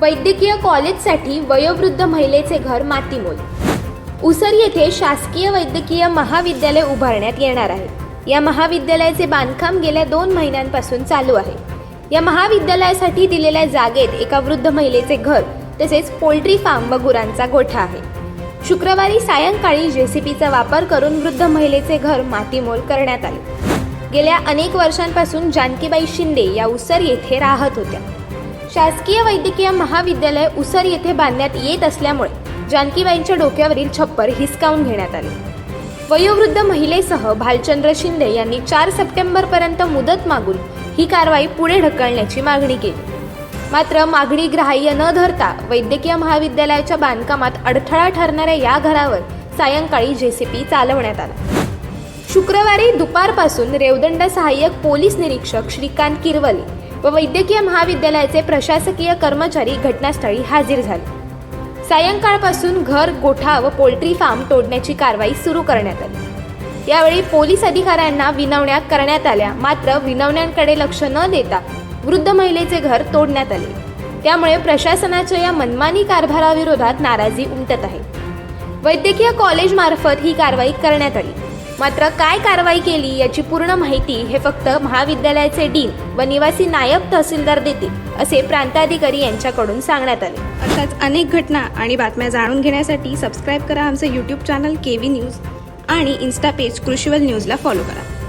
वैद्यकीय कॉलेजसाठी वयोवृद्ध महिलेचे घर मातीमोल. उसर येथे शासकीय वैद्यकीय महाविद्यालय उभारण्यात येणार आहे. या महाविद्यालयाचे बांधकाम गेल्या दोन महिन्यांपासून चालू आहे. या महाविद्यालयासाठी दिलेल्या जागेत एका वृद्ध महिलेचे घर तसेच पोल्ट्री फार्म व गुरांचा गोठा आहे. शुक्रवारी सायंकाळी जेसीबीचा वापर करून वृद्ध महिलेचे घर मातीमोल करण्यात आले. गेल्या अनेक वर्षांपासून जानकीबाई शिंदे या उसर येथे राहत होत्या. शासकीय वैद्यकीय महाविद्यालय उसर येथे बांधण्यात येत असल्यामुळे जानकीबाईंच्या डोक्यावरील छप्पर हिसकावून घेण्यात आले. वयोवृद्ध महिलेसह भालचंद्र शिंदे यांनी चार सप्टेंबरपर्यंत मुदत मागून ही कारवाई पुढे ढकलण्याची मागणी केली. मात्र मागणी ग्राह्य न धरता वैद्यकीय महाविद्यालयाच्या बांधकामात अडथळा ठरणाऱ्या या घरावर सायंकाळी जेसीपी चालवण्यात आला. शुक्रवारी दुपारपासून रेवदंड सहाय्यक पोलीस निरीक्षक श्रीकांत किरवले व वैद्यकीय महाविद्यालयाचे प्रशासकीय कर्मचारी घटनास्थळी हाजीर झाले. सायंकाळपासून घर गोठा व पोल्ट्री फार्म तोडण्याची कारवाई सुरू करण्यात आली. यावेळी पोलीस अधिकाऱ्यांना विनवण्या करण्यात आल्या. मात्र विनवण्यांकडे लक्ष न देता वृद्ध महिलेचे घर तोडण्यात आले. त्यामुळे प्रशासनाच्या या मनमानी कारभाराविरोधात नाराजी उमटत आहे. वैद्यकीय कॉलेजमार्फत ही कारवाई करण्यात आली. मात्र काय कारवाई केली याची पूर्ण माहिती हे फक्त महाविद्यालयाचे डीन व निवासी नायब तहसीलदार देतील असे प्रांताधिकारी यांच्याकडून सांगण्यात आले. अशाच अनेक घटना आणि बातम्या जाणून घेण्यासाठी सबस्क्राईब करा आमचं YouTube channel K V news आणि इन्स्टा पेज कृषीवल न्यूजला फॉलो करा.